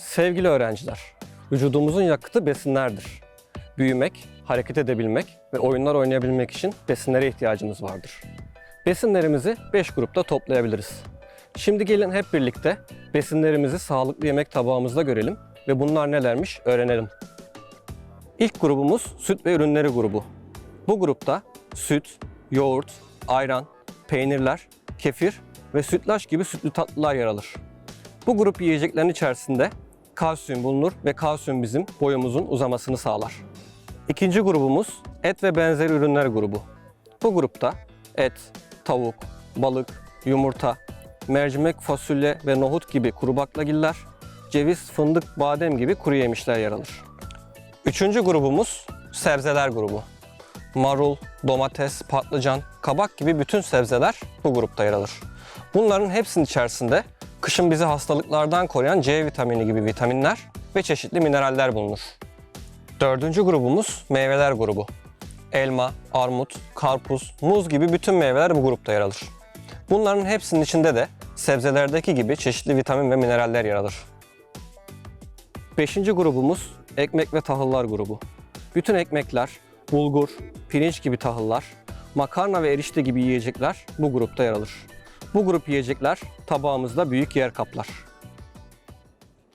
Sevgili öğrenciler, vücudumuzun yakıtı besinlerdir. Büyümek, hareket edebilmek ve oyunlar oynayabilmek için besinlere ihtiyacımız vardır. Besinlerimizi 5 grupta toplayabiliriz. Şimdi gelin hep birlikte besinlerimizi sağlıklı yemek tabağımızda görelim ve bunlar nelermiş öğrenelim. İlk grubumuz süt ve ürünleri grubu. Bu grupta süt, yoğurt, ayran, peynirler, kefir ve sütlaç gibi sütlü tatlılar yer alır. Bu grup yiyeceklerin içerisinde kalsiyum bulunur ve kalsiyum bizim boyumuzun uzamasını sağlar. İkinci grubumuz et ve benzeri ürünler grubu. Bu grupta et, tavuk, balık, yumurta, mercimek, fasulye ve nohut gibi kuru baklagiller, ceviz, fındık, badem gibi kuru yemişler yer alır. Üçüncü grubumuz sebzeler grubu. Marul, domates, patlıcan, kabak gibi bütün sebzeler bu grupta yer alır. Bunların hepsinin içerisinde kışın bizi hastalıklardan koruyan C vitamini gibi vitaminler ve çeşitli mineraller bulunur. Dördüncü grubumuz meyveler grubu. Elma, armut, karpuz, muz gibi bütün meyveler bu grupta yer alır. Bunların hepsinin içinde de sebzelerdeki gibi çeşitli vitamin ve mineraller yer alır. Beşinci grubumuz ekmek ve tahıllar grubu. Bütün ekmekler, bulgur, pirinç gibi tahıllar, makarna ve erişte gibi yiyecekler bu grupta yer alır. Bu grup yiyecekler tabağımızda büyük yer kaplar.